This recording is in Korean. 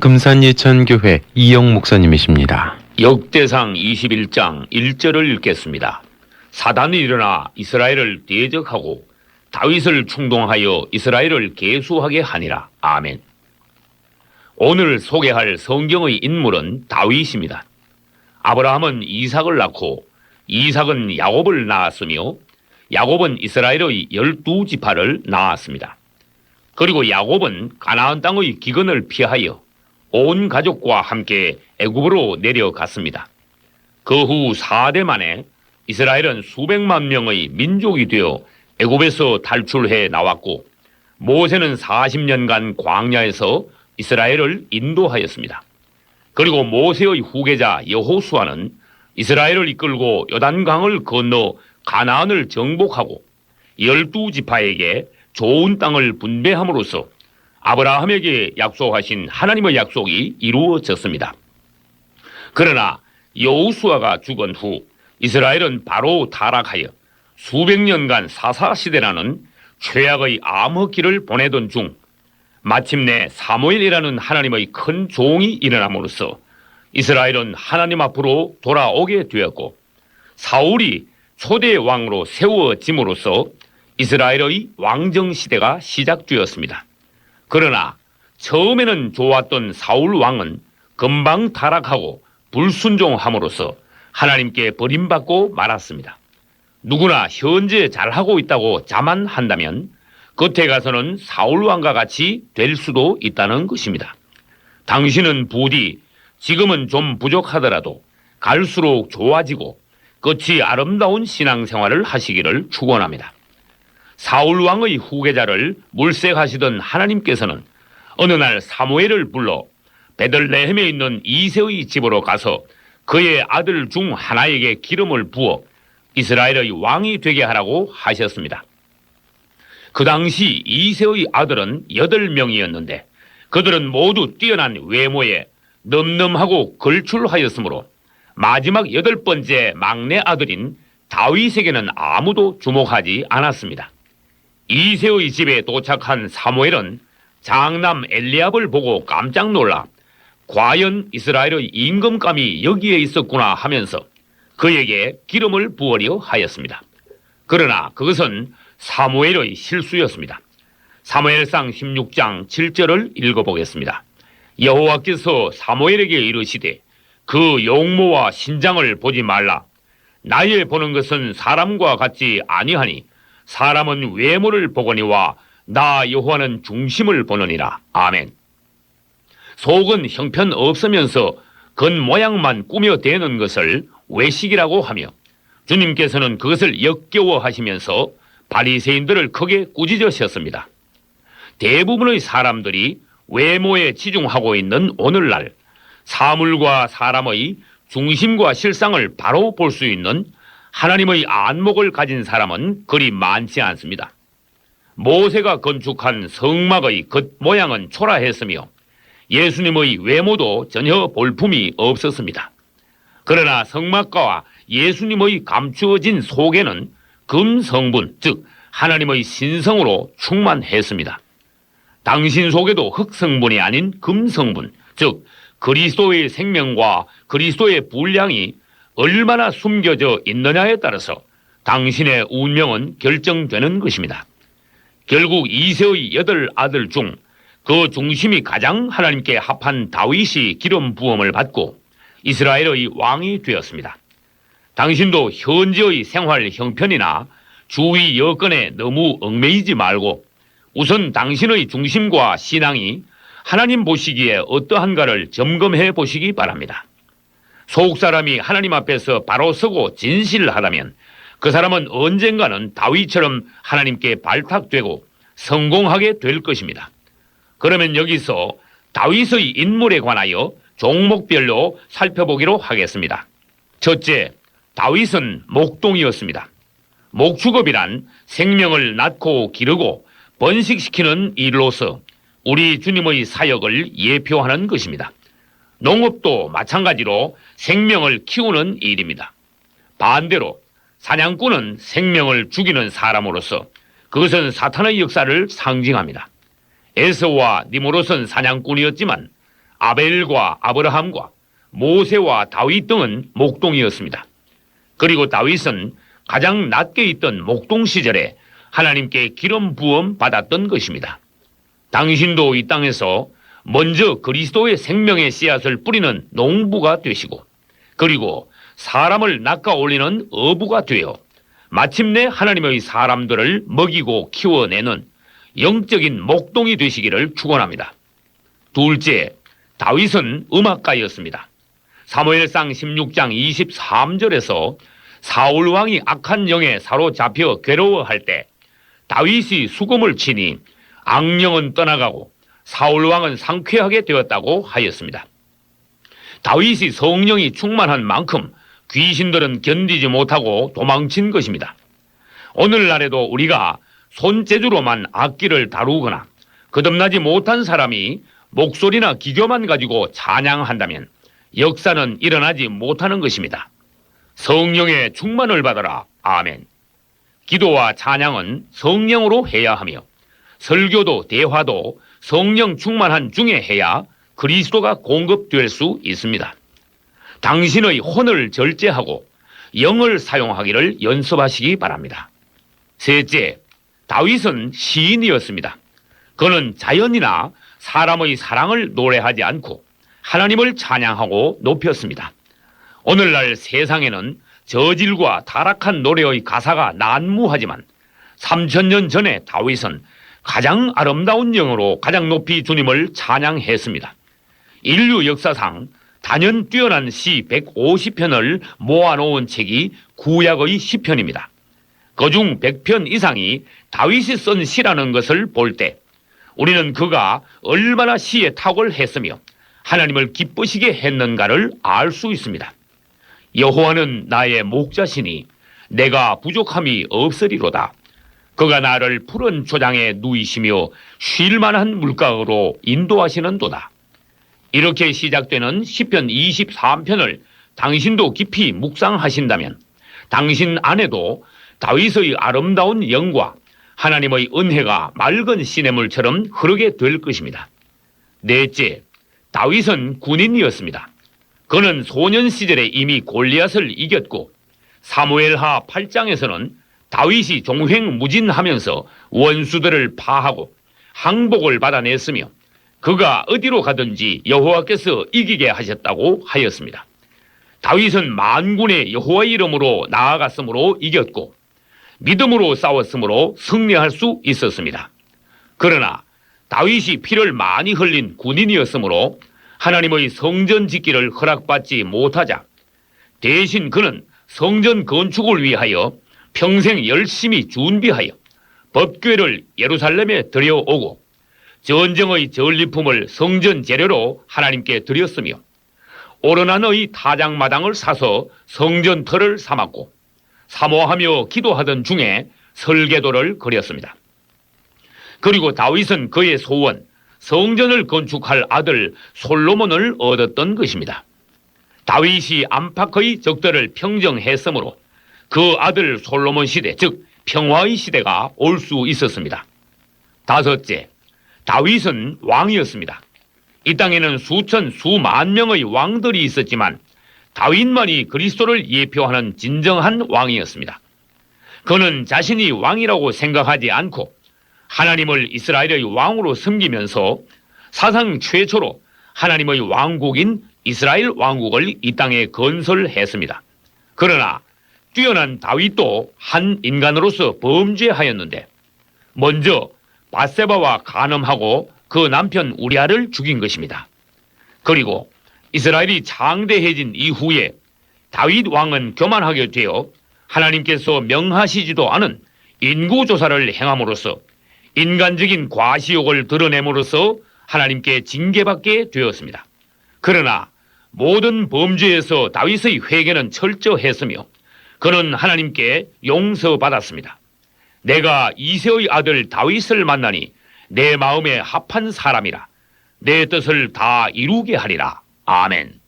금산예천교회 이영 목사님이십니다. 역대상 21장 1절을 읽겠습니다. 사단이 일어나 이스라엘을 대적하고 다윗을 충동하여 이스라엘을 계수하게 하니라. 아멘. 오늘 소개할 성경의 인물은 다윗입니다. 아브라함은 이삭을 낳고 이삭은 야곱을 낳았으며 야곱은 이스라엘의 열두 지파를 낳았습니다. 그리고 야곱은 가나안 땅의 기근을 피하여 온 가족과 함께 애굽으로 내려갔습니다. 그 후 4대 만에 이스라엘은 수백만 명의 민족이 되어 애굽에서 탈출해 나왔고 모세는 40년간 광야에서 이스라엘을 인도하였습니다. 그리고 모세의 후계자 여호수아는 이스라엘을 이끌고 요단강을 건너 가나안을 정복하고 열두 지파에게 좋은 땅을 분배함으로써 아브라함에게 약속하신 하나님의 약속이 이루어졌습니다. 그러나 여호수아가 죽은 후 이스라엘은 바로 타락하여 수백 년간 사사 시대라는 최악의 암흑기를 보내던 중 마침내 사무엘이라는 하나님의 큰 종이 일어남으로써 이스라엘은 하나님 앞으로 돌아오게 되었고 사울이 초대 왕으로 세워짐으로써 이스라엘의 왕정 시대가 시작되었습니다. 그러나 처음에는 좋았던 사울 왕은 금방 타락하고 불순종함으로써 하나님께 버림받고 말았습니다. 누구나 현재 잘하고 있다고 자만한다면 겉에 가서는 사울 왕과 같이 될 수도 있다는 것입니다. 당신은 부디 지금은 좀 부족하더라도 갈수록 좋아지고 끝이 아름다운 신앙생활을 하시기를 축원합니다. 사울 왕의 후계자를 물색하시던 하나님께서는 어느 날 사무엘을 불러 베들레헴에 있는 이세의 집으로 가서 그의 아들 중 하나에게 기름을 부어 이스라엘의 왕이 되게 하라고 하셨습니다. 그 당시 이세의 아들은 여덟 명이었는데 그들은 모두 뛰어난 외모에 넘넘하고 걸출하였으므로 마지막 여덟 번째 막내 아들인 다윗에게는 아무도 주목하지 않았습니다. 이세의 집에 도착한 사무엘은 장남 엘리압을 보고 깜짝 놀라 과연 이스라엘의 임금감이 여기에 있었구나 하면서 그에게 기름을 부으려 하였습니다. 그러나 그것은 사무엘의 실수였습니다. 사무엘상 16장 7절을 읽어보겠습니다. 여호와께서 사무엘에게 이르시되 그 용모와 신장을 보지 말라. 나의 보는 것은 사람과 같지 아니하니 사람은 외모를 보거니와 나 여호와는 중심을 보느니라. 아멘. 속은 형편 없으면서 겉 모양만 꾸며대는 것을 외식이라고 하며 주님께서는 그것을 역겨워하시면서 바리새인들을 크게 꾸짖으셨습니다. 대부분의 사람들이 외모에 치중하고 있는 오늘날 사물과 사람의 중심과 실상을 바로 볼 수 있는 하나님의 안목을 가진 사람은 그리 많지 않습니다. 모세가 건축한 성막의 겉모양은 초라했으며 예수님의 외모도 전혀 볼품이 없었습니다. 그러나 성막과 예수님의 감추어진 속에는 금성분, 즉 하나님의 신성으로 충만했습니다. 당신 속에도 흑성분이 아닌 금성분, 즉 그리스도의 생명과 그리스도의 분량이 얼마나 숨겨져 있느냐에 따라서 당신의 운명은 결정되는 것입니다. 결국 이세의 여덟 아들 중 그 중심이 가장 하나님께 합한 다윗이 기름 부음을 받고 이스라엘의 왕이 되었습니다. 당신도 현재의 생활 형편이나 주위 여건에 너무 얽매이지 말고 우선 당신의 중심과 신앙이 하나님 보시기에 어떠한가를 점검해 보시기 바랍니다. 속 사람이 하나님 앞에서 바로 서고 진실하다면 그 사람은 언젠가는 다윗처럼 하나님께 발탁되고 성공하게 될 것입니다. 그러면 여기서 다윗의 인물에 관하여 종목별로 살펴보기로 하겠습니다. 첫째, 다윗은 목동이었습니다. 목축업이란 생명을 낳고 기르고 번식시키는 일로서 우리 주님의 사역을 예표하는 것입니다. 농업도 마찬가지로 생명을 키우는 일입니다. 반대로 사냥꾼은 생명을 죽이는 사람으로서 그것은 사탄의 역사를 상징합니다. 에서와 니모롯은 사냥꾼이었지만 아벨과 아브라함과 모세와 다윗 등은 목동이었습니다. 그리고 다윗은 가장 낮게 있던 목동 시절에 하나님께 기름 부음 받았던 것입니다. 당신도 이 땅에서 먼저 그리스도의 생명의 씨앗을 뿌리는 농부가 되시고 그리고 사람을 낚아 올리는 어부가 되어 마침내 하나님의 사람들을 먹이고 키워내는 영적인 목동이 되시기를 축원합니다. 둘째, 다윗은 음악가였습니다. 사무엘상 16장 23절에서 사울 왕이 악한 영에 사로잡혀 괴로워할 때 다윗이 수금을 치니 악령은 떠나가고 사울 왕은 상쾌하게 되었다고 하였습니다. 다윗이 성령이 충만한 만큼 귀신들은 견디지 못하고 도망친 것입니다. 오늘날에도 우리가 손재주로만 악기를 다루거나 거듭나지 못한 사람이 목소리나 기교만 가지고 찬양한다면 역사는 일어나지 못하는 것입니다. 성령의 충만을 받아라. 아멘. 기도와 찬양은 성령으로 해야 하며 설교도 대화도 성령 충만한 중에 해야 그리스도가 공급될 수 있습니다. 당신의 혼을 절제하고 영을 사용하기를 연습하시기 바랍니다. 셋째, 다윗은 시인이었습니다. 그는 자연이나 사람의 사랑을 노래하지 않고 하나님을 찬양하고 높였습니다. 오늘날 세상에는 저질과 타락한 노래의 가사가 난무하지만 3천년 전에 다윗은 가장 아름다운 영으로 가장 높이 주님을 찬양했습니다. 인류 역사상 단연 뛰어난 시 150편을 모아놓은 책이 구약의 시편입니다. 그중 100편 이상이 다윗이 쓴 시라는 것을 볼 때 우리는 그가 얼마나 시에 탁월했으며 하나님을 기쁘시게 했는가를 알 수 있습니다. 여호와는 나의 목자시니 내가 부족함이 없으리로다. 그가 나를 푸른 조장에 누이시며 쉴 만한 물가로 인도하시는 도다. 이렇게 시작되는 시편 23편을 당신도 깊이 묵상하신다면 당신 안에도 다윗의 아름다운 영과 하나님의 은혜가 맑은 시냇물처럼 흐르게 될 것입니다. 넷째, 다윗은 군인이었습니다. 그는 소년 시절에 이미 골리앗을 이겼고 사무엘하 8장에서는 다윗이 종횡무진하면서 원수들을 파하고 항복을 받아냈으며 그가 어디로 가든지 여호와께서 이기게 하셨다고 하였습니다. 다윗은 만군의 여호와의 이름으로 나아갔으므로 이겼고 믿음으로 싸웠으므로 승리할 수 있었습니다. 그러나 다윗이 피를 많이 흘린 군인이었으므로 하나님의 성전 짓기를 허락받지 못하자 대신 그는 성전 건축을 위하여 평생 열심히 준비하여 법궤를 예루살렘에 들여오고 전쟁의 전리품을 성전 재료로 하나님께 드렸으며 오르난의 타작마당을 사서 성전 터를 삼았고 사모하며 기도하던 중에 설계도를 그렸습니다. 그리고 다윗은 그의 소원 성전을 건축할 아들 솔로몬을 얻었던 것입니다. 다윗이 안팎의 적들을 평정했으므로 그 아들 솔로몬 시대 즉 평화의 시대가 올 수 있었습니다. 다섯째, 다윗은 왕이었습니다. 이 땅에는 수천 수만 명의 왕들이 있었지만 다윗만이 그리스도를 예표하는 진정한 왕이었습니다. 그는 자신이 왕이라고 생각하지 않고 하나님을 이스라엘의 왕으로 섬기면서 사상 최초로 하나님의 왕국인 이스라엘 왕국을 이 땅에 건설했습니다. 그러나 뛰어난 다윗도 한 인간으로서 범죄하였는데 먼저 바세바와 간음하고 그 남편 우리아를 죽인 것입니다. 그리고 이스라엘이 장대해진 이후에 다윗 왕은 교만하게 되어 하나님께서 명하시지도 않은 인구 조사를 행함으로써 인간적인 과시욕을 드러냄으로써 하나님께 징계받게 되었습니다. 그러나 모든 범죄에서 다윗의 회개는 철저했으며 그는 하나님께 용서받았습니다. 내가 이세의 아들 다윗을 만나니 내 마음에 합한 사람이라 내 뜻을 다 이루게 하리라. 아멘.